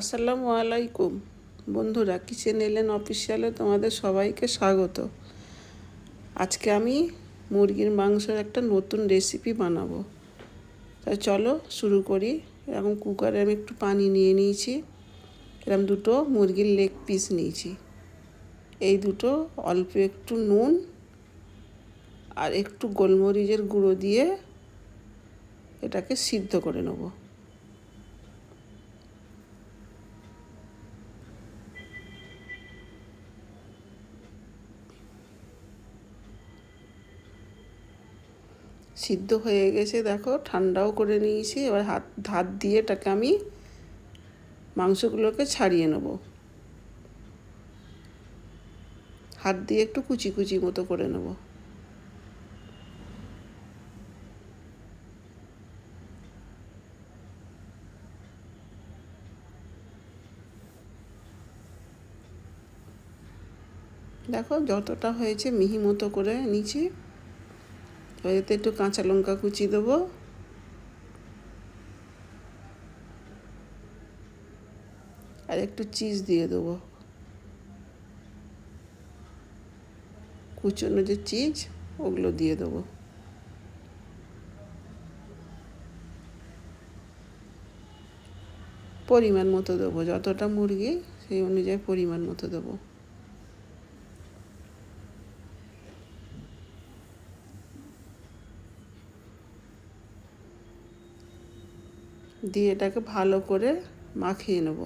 আসসালামু আলাইকুম। বন্ধুরা, কিচেন এলেন অফিসিয়ালে তোমাদের সবাইকে স্বাগত। আজকে আমি মুরগির মাংসের একটা নতুন রেসিপি বানাবো। তাই চলো শুরু করি এরকম কুকারে আমি একটু পানি নিয়ে নিয়েছি। এরকম দুটো মুরগির লেগ পিস নিয়েছি। এই দুটো অল্প একটু নুন আর একটু গোলমরিচের গুঁড়ো দিয়ে এটাকে সিদ্ধ করে নেব। সিদ্ধ হয়ে গেছে, দেখো, ঠান্ডাও করে নিয়েছি। এবার হাত হাত দিয়ে এটাকে আমি মাংসগুলোকে ছাড়িয়ে নেব। হাত দিয়ে একটু কুচি কুচি মতো করে নেব। দেখো, যতটা হয়েছে মিহি মতো করে নিচে এতে একটু কাঁচা লঙ্কা কুচি দেবো। আর একটু চিজ দিয়ে দেবো। কুচনো যে চিজ, ওগুলো দিয়ে দেবো। পরিমাণ মতো দেবো, যতটা মুরগি সেই অনুযায়ী পরিমাণ মতো দেবো। দিয়ে এটাকে ভালো করে মাখিয়ে নেব।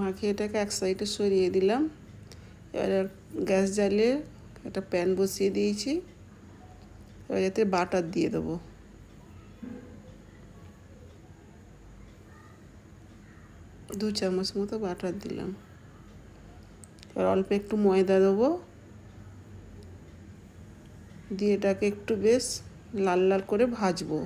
মাখিয়ে এটাকে এক সাইডে সরিয়ে দিলাম। এবার গ্যাস জ্বালিয়ে একটা প্যান বসিয়ে দিয়েছি। এবার এতে বাটার দিয়ে দেবো। দু চামচ মতো বাটার দিলাম। এবার অল্প একটু ময়দা দেবো। দিয়ে এটাকে একটু বেশ লাল লাল করে ভাজবো।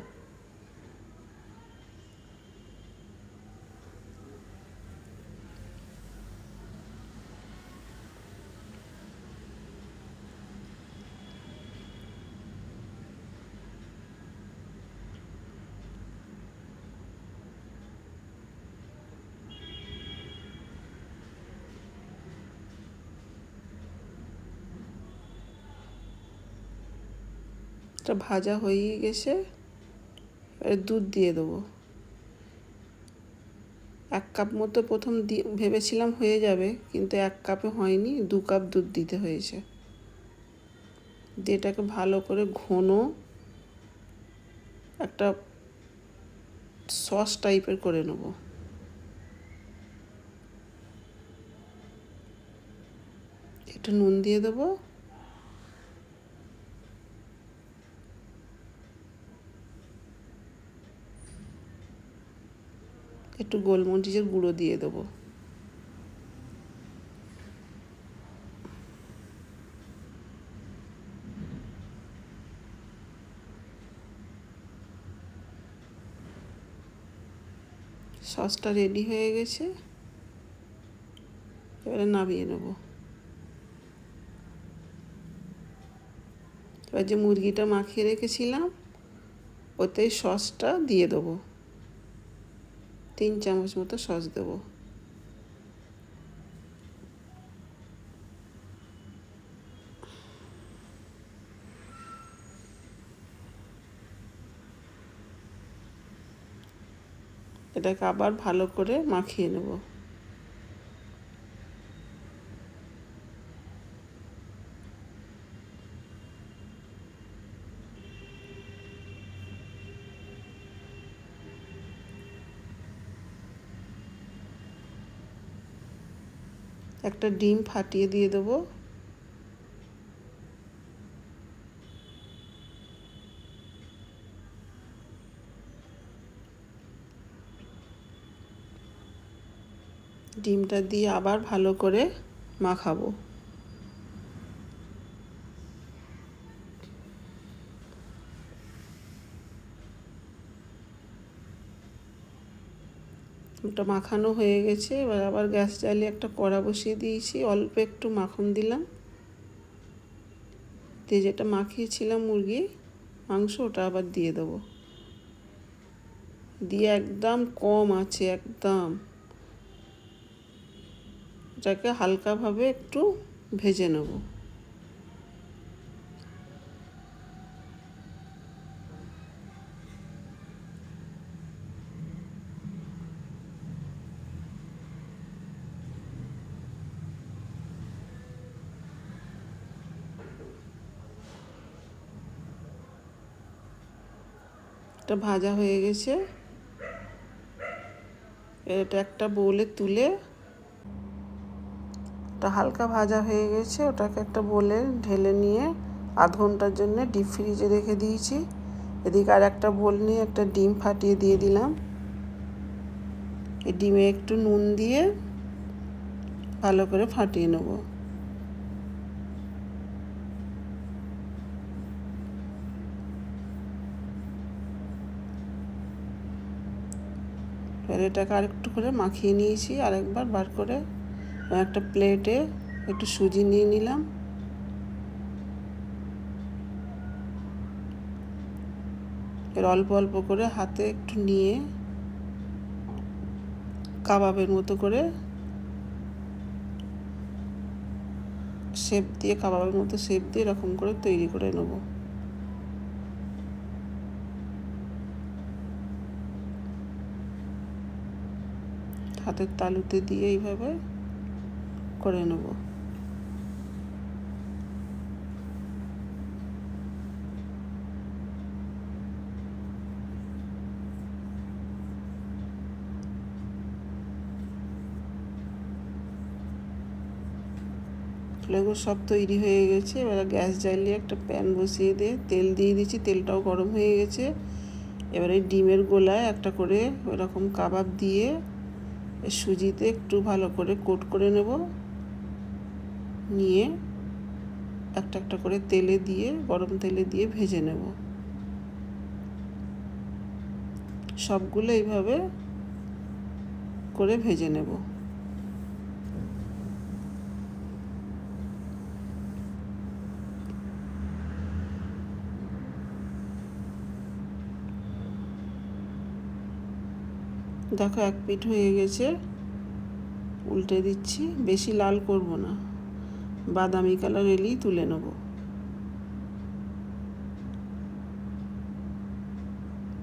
এটা ভাজা হয়ে গেছে, এবারে দুধ দিয়ে দেবো। এক কাপ মতো প্রথম ভেবেছিলাম হয়ে যাবে, কিন্তু এক কাপে হয়নি, দু কাপ দুধ দিতে হয়েছে। দিয়ে ভালো করে ঘন একটা সস টাইপের করে নেব। একটু নুন দিয়ে দেবো। একটু গোলমরিচের গুঁড়ো দিয়ে দেবো। সসটা রেডি হয়ে গেছে। এবারে নামিয়ে নেব। এবার যে মুরগিটা মাখিয়ে রেখেছিলাম ওতেই সসটা দিয়ে দেবো। তিন চামচ মতো সস দেব। এটাকে আবার ভালো করে মাখিয়ে নেব। একটা ডিম ফাটিয়ে দিয়ে দেবো। ডিমটা দিয়ে আবার ভালো করে মাখাবো। ওটা মাখানো হয়ে গেছে। এবার আবার গ্যাস জ্বালিয়ে একটা কড়া বসিয়ে দিয়েছি। অল্প একটু মাখন দিলাম। দিয়ে যেটা মাখিয়েছিলাম মুরগি, মাংস ওটা আবার দিয়ে দেবো। দিয়ে একদম কম আছে, একদম। এটাকে হালকাভাবে একটু ভেজে নেব। এটা ভাজা হয়ে গেছে। এটা একটা বোলে তুলে। এটা হালকা ভাজা হয়ে গেছে। ওটাকে একটা বোলে ঢেলে নিয়ে আধ ঘণ্টার জন্য ডিপ ফ্রিজে রেখে দিয়েছি। এদিকে আর একটা বোল নিয়ে একটা ডিম ফাটিয়ে দিয়ে দিলাম। এই ডিমে একটু নুন দিয়ে ভালো করে ফাটিয়ে নেব। এবার এটাকে আরেকটু করে মাখিয়ে নিয়েছি, আরেকবার বার করে একটা প্লেটে একটু সুজি নিয়ে নিলাম। এর অল্প অল্প করে হাতে একটু নিয়ে কাবাবের মতো করে শেপ দিয়ে, কাবাবের মতো শেপ দিয়ে এরকম করে তৈরি করে নেব। হাতের তালুতে দিয়ে এইভাবে করে নেব। এগুলো সব তৈরি হয়ে গেছে। এবার গ্যাস জ্বালিয়ে একটা প্যান বসিয়ে দিয়ে তেল দিয়ে দিচ্ছি। তেলটাও গরম হয়ে গেছে। এবারে ডিমের গোলায় একটা করে ওরকম কাবাব দিয়ে সুজিতে একটু ভালো করে কোট করে নেব। নিয়ে একটা একটা করে তেলে দিয়ে, গরম তেলে দিয়ে ভেজে নেব। সবগুলো এইভাবে করে ভেজে নেব। দেখো, এক পিঠ হয়ে গেছে। উল্টে দিচ্ছি। বেশি লাল করব না। বাদামি কালার এলেই তুলে নেব।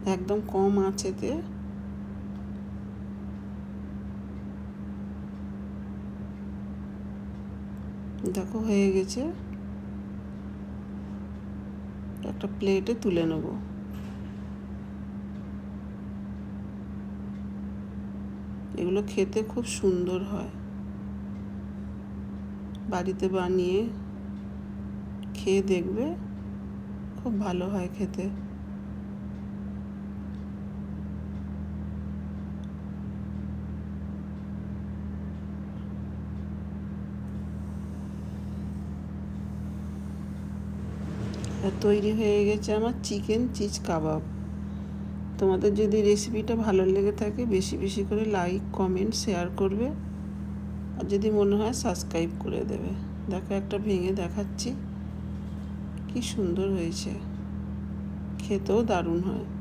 একদম কম আছেতে দেখো, হয়ে গেছে। একটা প্লেটে তুলে নেব। এগুলো খেতে খুব সুন্দর হয়। বাড়িতে বানিয়ে খেয়ে দেখবে খুব ভালো হয় খেতে। তৈরি হয়ে গেছে আমার চিকেন চিজ কাবাব। তোমাদের যদি রেসিপিটা ভালো লেগে থাকে, বেশি বেশি করে লাইক কমেন্ট শেয়ার করবে। আর যদি মনে হয় সাবস্ক্রাইব করে দেবে। দেখো, একটা ভেঙে দেখাচ্ছি। কি সুন্দর হয়েছে। খেতেও দারুণ হয়।